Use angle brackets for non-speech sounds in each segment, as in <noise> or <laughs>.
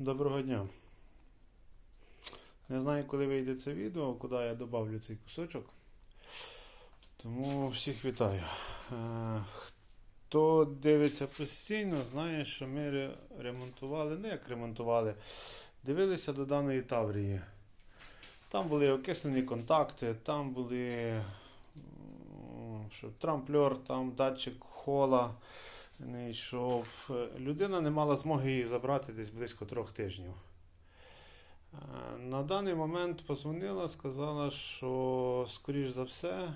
Доброго дня. Не знаю, коли вийде це відео, куди я додавлю цей кусочок. Тому всіх вітаю. Е, Хто дивиться постійно, знає, що ми ремонтували, не як ремонтували, дивилися до даної Таврії. Там були окислені контакти, там були що, трамплер, там датчик хола не йшов. Людина не мала змоги її забрати десь близько трьох тижнів. Е, На даний момент позвонила, сказала, що, скоріш за все,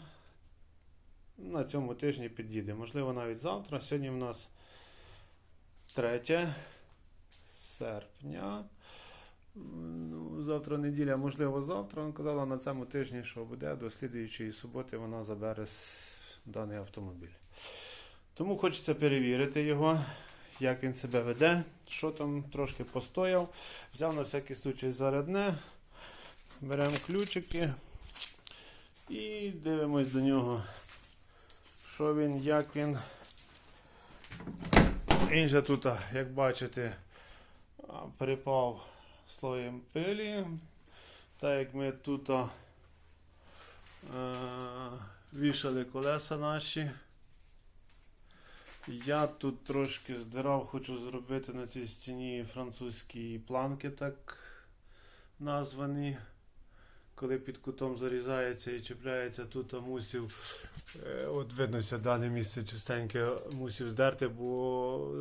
на цьому тижні підійде. Можливо, навіть завтра. Сьогодні в нас 3 серпня. Ну, завтра неділя, можливо, завтра. Вона казала на цьому тижні, що буде до слідуючої суботи вона забере даний автомобіль. Тому хочеться перевірити його, як він себе веде, що там трошки постояв. Взяв на всякий случай зарядне, беремо ключики і дивимось до нього, що він, як він. Він же тут, як бачите, припав слоєм пилі. Так як ми тут е, вішали колеса наші. Я тут трошки здирав, хочу зробити на цій стіні французькі планки, так названі. Коли під кутом зарізається і чіпляється, тут мусів, е, от виднося дане місце чистеньке, мусів здерти, бо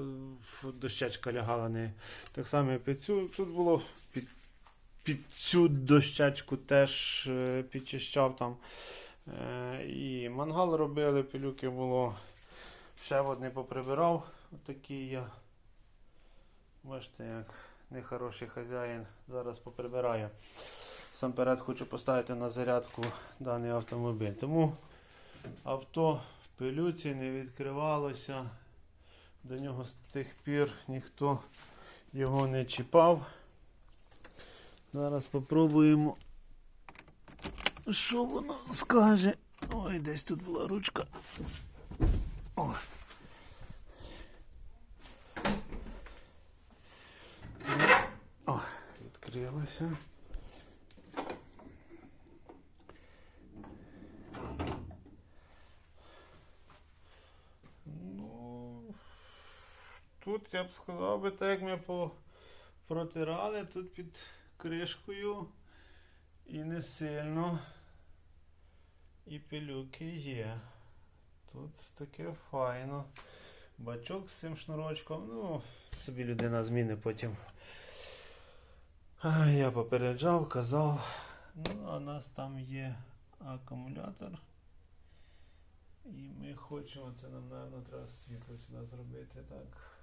дощечка лягала не так само під цю. Тут було під, під цю дощечку теж е, підчищав там. Е, І мангал робили, пилюки було. Ще одне поприбирав. Отакий я. Бачите, як нехороший хазяїн зараз поприбирає. Сам перед хочу поставити на зарядку даний автомобіль. Тому авто в пилюці не відкривалося. До нього з тих пір ніхто його не чіпав. Зараз попробуємо, що воно скаже. Ой, десь тут була ручка. О. Відкрилося. Ну, тут я б сказав би, так як ми протирали тут під кришкою і не сильно. І пилюки є. Тут таке файно. Бачок з цим шнурочком. Ну, собі людина зміни потім. Я попереджав, казав. Ну, а у нас там є акумулятор. І ми хочемо, це нам, напевно, треба світло сюди зробити. так.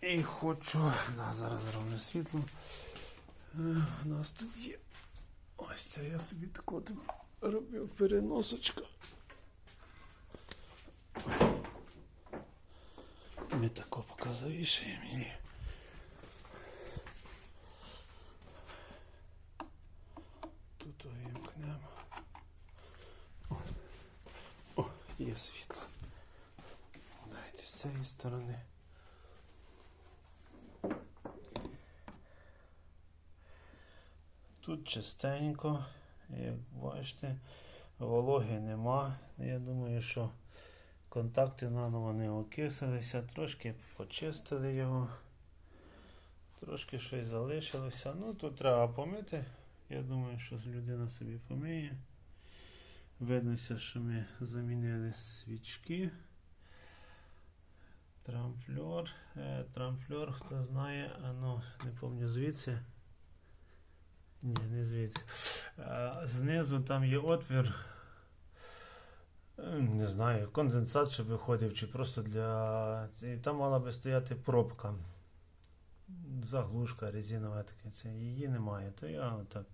І хочу. Да, зараз зроблю світло. Е, У нас тут є. Ось це я собі таку от робив переносочка. Ми тако поки завішаємо її. Тут увімкнемо. О, О, є світло. Давайте з цієї сторони. Тут чистенько, як бачите, вологи нема. Я думаю, що контакти наново не окисилися, трошки почистили його, трошки щось залишилося. Ну тут треба помити. Я думаю, що людина собі помиє. Виднося, що ми замінили свічки. Трамфльор. Е, Трамфльор, хто знає, а ну, не пам'ятаю звідси. Ні, не звідси. Знизу там є отвір. е, Не знаю, конденсат, щоб виходив, чи просто для. Там мала би стояти пробка. Заглушка резинова таке. Це її немає. То я отак.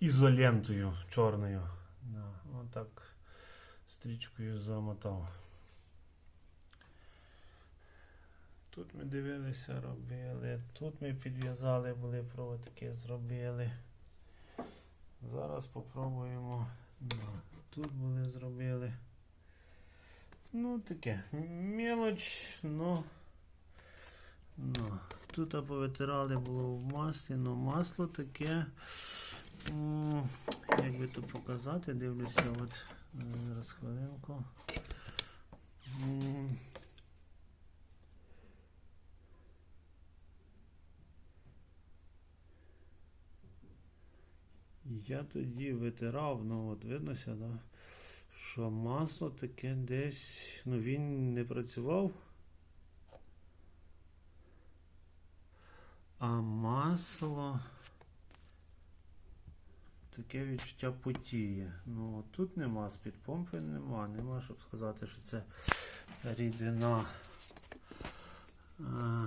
Ізолентою чорною. Да, отак стрічкою замотав. Тут ми дивилися, робили. Тут ми підв'язали, були проводки, зробили. Зараз попробуємо. Тут були зробили. Ну таке. Мелоч, ну Ну, тут повитирали було в маслі, але масло таке. Як би то показати, дивлюся, от е, зараз хвилинку. Я тоді витирав, ну от виднося, да, що масло таке десь, ну він не працював. А масло таке відчуття потіє. Ну тут нема з-під помпи, нема, нема, щоб сказати, що це рідина. А,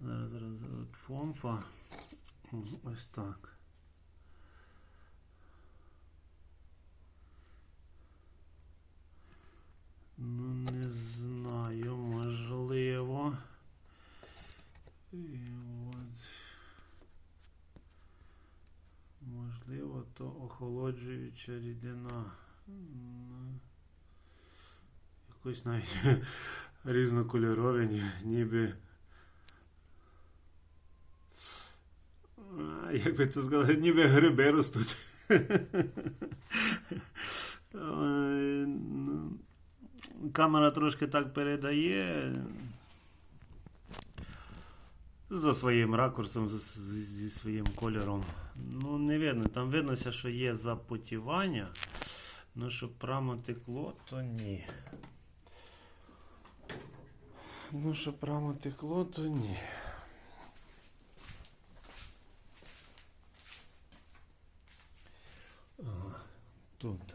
зараз, зараз помпа. Ось так. Ну, не знаю, можливо. І от. Можливо, то охолоджуюча рідина. М, Якось навіть <laughs> різнокольорові, ні- ніби. Як би це сказати, ніби гриби ростуть. <laughs> Камера трошки так передає. За своїм ракурсом, зі своїм кольором. Ну, не видно. Там виднося, що є запотівання. Ну, щоб прямо текло, то ні. Ну, щоб прямо текло, то ні. Тут.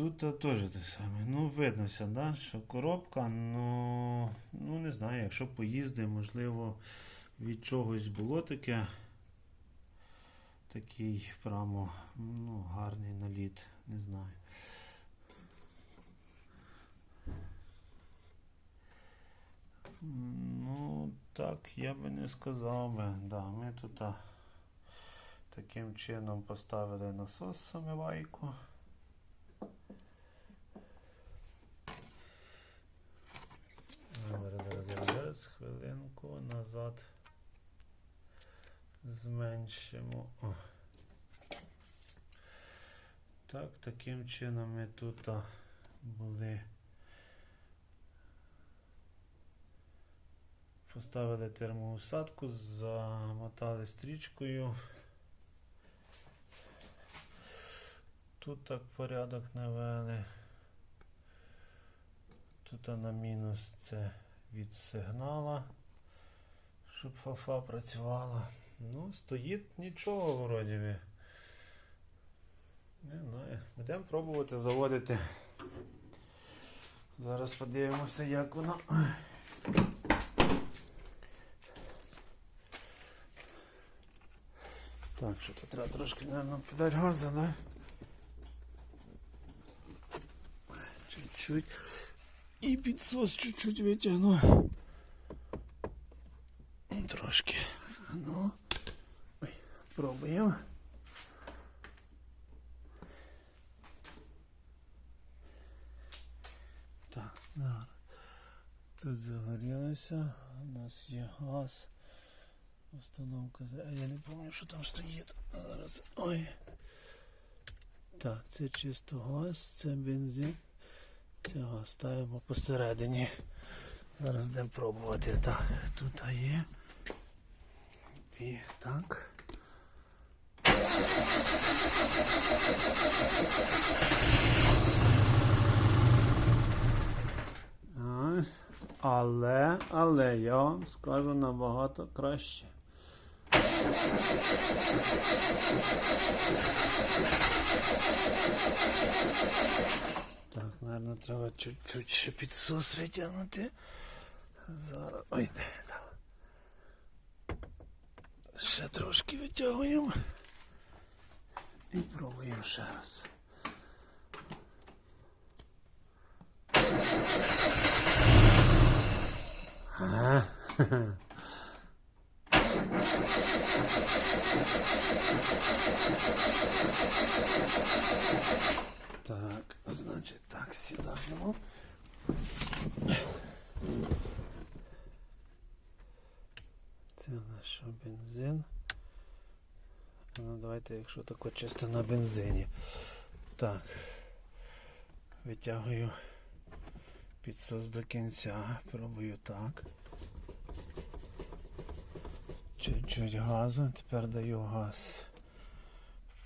Тут теж те саме. Ну, виднося, да, що коробка, ну, ну не знаю, якщо поїзди, можливо, від чогось було таке. Такий прямо ну, гарний наліт, не знаю. Ну, так, я би не сказав би. Да, ми тут а, таким чином поставили насос самивайку. Зараз, зараз, зараз, хвилинку назад зменшимо. О. Так, таким чином ми тут були. Поставили термоусадку, замотали стрічкою. Тут так порядок навели. Тут на мінус це від сигнала, щоб фафа працювала. Ну, стоїть нічого вроді. Не знаю. Будемо пробувати заводити. Зараз подивимося, як воно. Так, що тут треба трошки, мабуть, подати газу, да? Чуть-чуть. І підсос чуть-чуть витягну. Трошки. Ну. Ой, пробуємо. Так, зараз. Тут загорілося. У нас є газ. Установка. А я не пам'ятаю, що там стоїть. Зараз. Ой. Так, це чисто газ, це бензин. Цього ставимо посередині. Зараз будемо пробувати. Так, тут є. І так. Але, але я вам скажу набагато краще. Так, наверное, треба чуть-чуть ще підсос витягнути. Зараз. Ой, де там. Ще трошки витягуємо. І пробуємо ще раз. Ага. <laughs> Так, значить так, сідаємо. що бензин. Ну давайте, якщо тако чисто на бензині. Так. Витягую підсос до кінця. Пробую так. Чуть-чуть газу, тепер даю газ.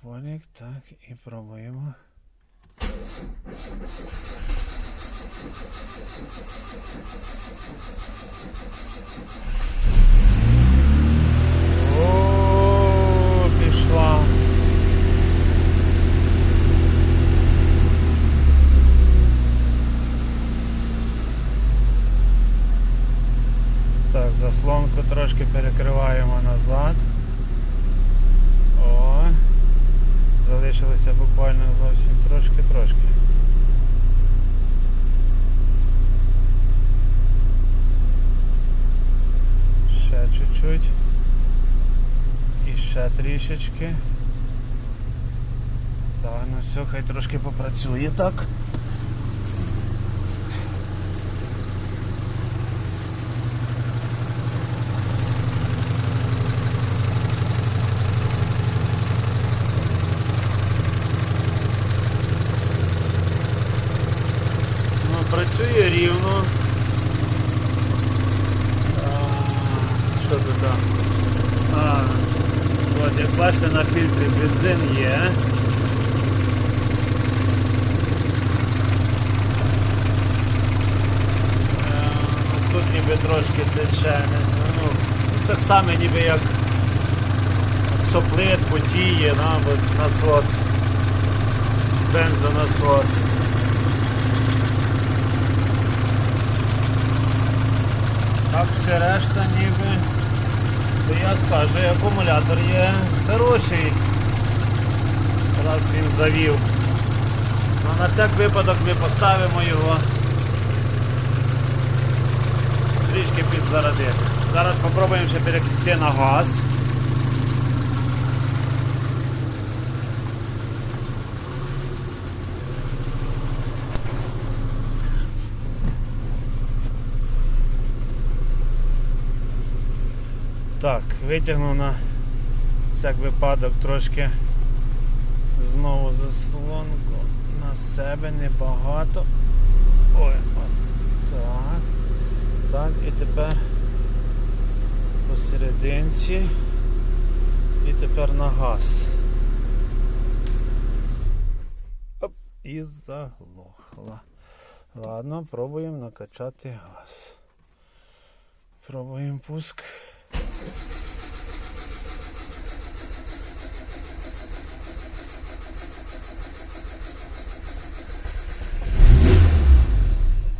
Фолік, так, і пробуємо. О, пішла. Так, заслонку трошки перекриваємо назад. О, залишилося буквально зовсім трошки-трошки. Ще чуть-чуть. І ще трішечки. Так, ну все, хай трошки попрацює так. Ну, працює рівно. А, Що тут там? А, от, як бачите, на фільтрі бензин є. Е, Тут ніби трошки тече. Ну, так само ніби як соплит, потіє, на, насос, бензонасос. Так все решта ніби. То я скажу, акумулятор є хороший. Раз він завів. Ну, на всяк випадок ми поставимо його трішки підзарядити. Зараз спробуємо ще перейти на газ. Так, витягну на всяк випадок трошки знову заслонку на себе небагато. Ой. Так, і тепер посерединці. І тепер на газ. Оп, і заглохла. Ладно, пробуємо накачати газ. Пробуємо пуск.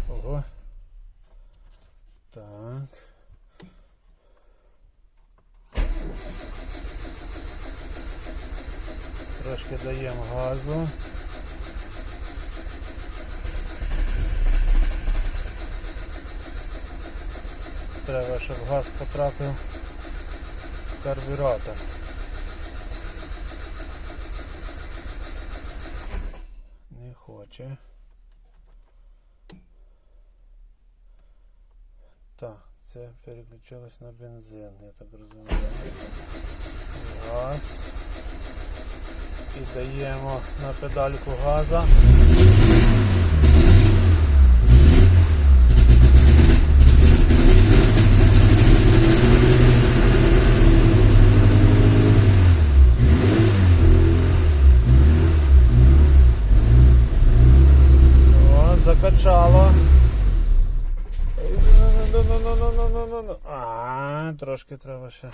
Ого. Так. Трошки даємо газу. Треба, щоб газ потрапив в карбюратор. Не хоче. Так, це переключилось на бензин, я так розумію. Газ. І даємо на педальку газа. О, закачало. Ну-ну-ну-ну-ну-ну-ну-ну. А, трошки треба ще.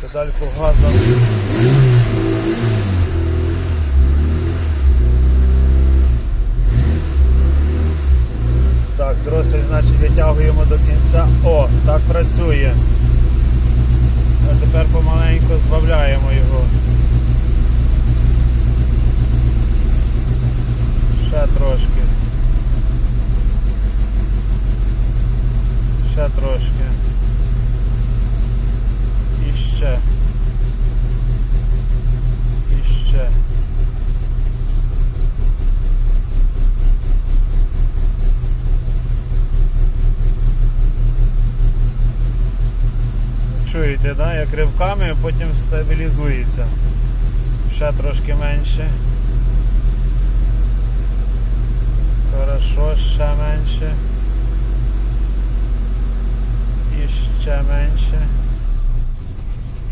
Педальку газа. Так, дросель, значить, витягуємо до кінця. О, так працює. Тепер помаленьку збавляємо його. Ще трошки. Ще трошки. І ще. І ще. Як ривками, а потім стабілізується. Ще трошки менше. Хорошо, ще менше. І ще менше.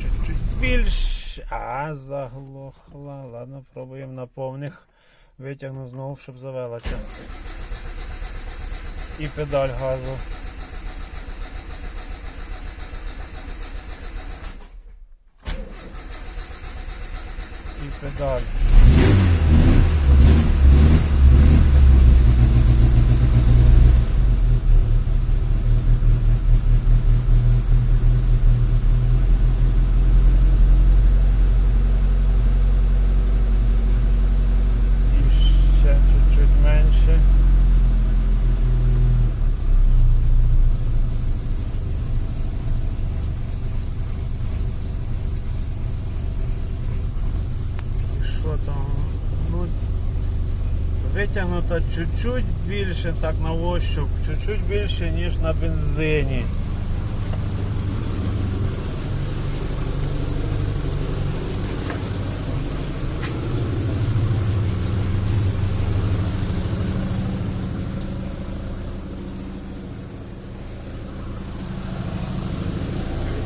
Чуть-чуть більше. А, заглохла. Ладно, пробуємо на повних. Витягну знову, щоб завелася. І педаль газу. І педаль. І ще чуть-чуть менше. Що там? Ну, витягнуто чуть-чуть більше, так на ощуп, чуть-чуть більше, ніж на бензині.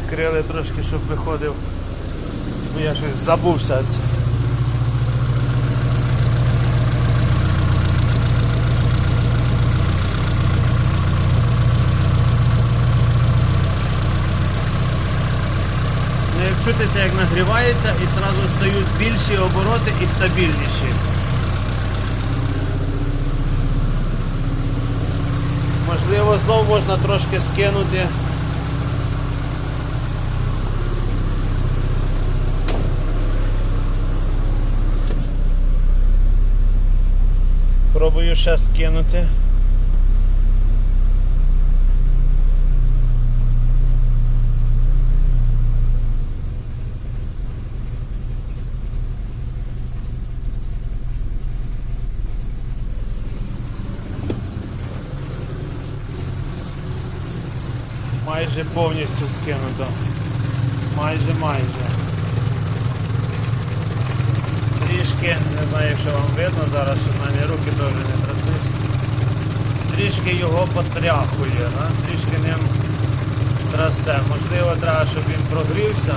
Відкрили трошки, щоб виходив. Ну я щось забувся. Як як нагрівається, і одразу стають більші обороти і стабільніші. Можливо, знов можна трошки скинути. Пробую ще скинути. Майже повністю скинуто. Майже майже. Трішки, не знаю, якщо вам видно зараз, що в мене руки теж не тряслись. Трішки його потряхує, да? трішки ним трасе. Можливо, треба, щоб він прогрівся.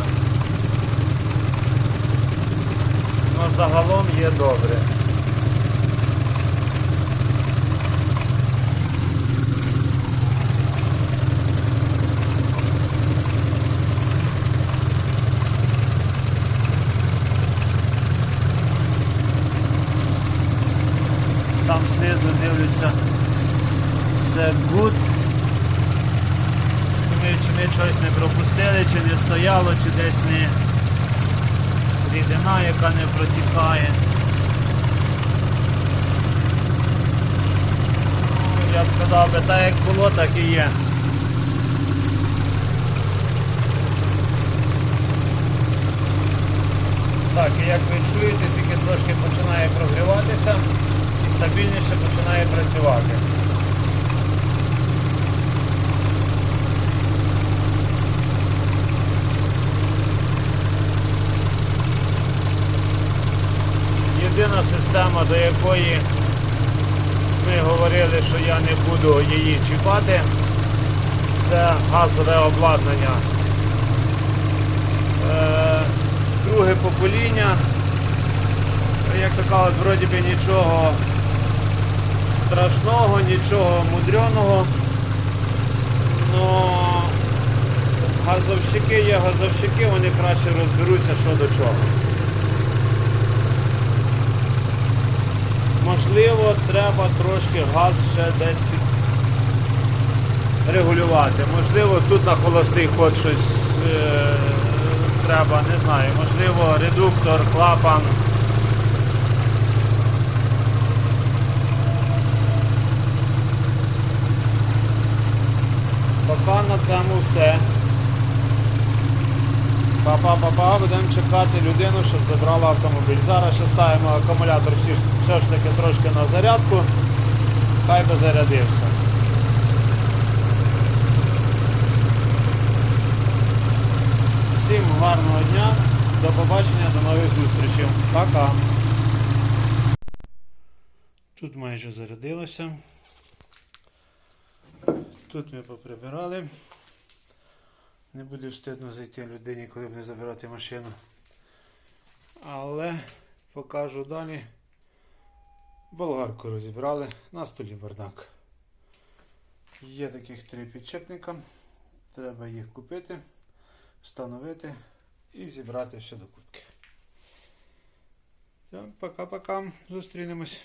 але загалом є добре. Там знизу дивлюся. Все good. Думаю, чи ми щось не пропустили, чи не стояло, чи десь не рідина, яка не протікає. Ну, Я б сказав би, так як було, так і є. Так, і як ви чуєте, тільки трошки починає прогріватися стабільніше починає працювати. Єдина система, до якої ми говорили, що я не буду її чіпати, це газове обладнання. Е, друге покоління. Як то кажуть, вроді би нічого страшного, нічого мудреного. Но газовщики є газовщики, вони краще розберуться що до чого. Можливо, треба трошки газ ще десь під... регулювати. Можливо, тут на холостий ход щось е... треба, не знаю. Можливо, редуктор, клапан. Поки на цьому все. Па-па-па-па, будемо чекати людину, щоб забрала автомобіль. Зараз ще ставимо акумулятор все ж таки трошки на зарядку. Хай би зарядився. гарного дня. До побачення, до нових зустрічей. Пока. Тут майже зарядилося. Тут ми поприбирали. Не буде встидно зайти людині, коли буде забирати машину. Але покажу далі. Болгарку розібрали, на столі бардак. Є таких три підчепника. Треба їх купити, встановити і зібрати все до кубки. Пока-пока. Зустрінемось.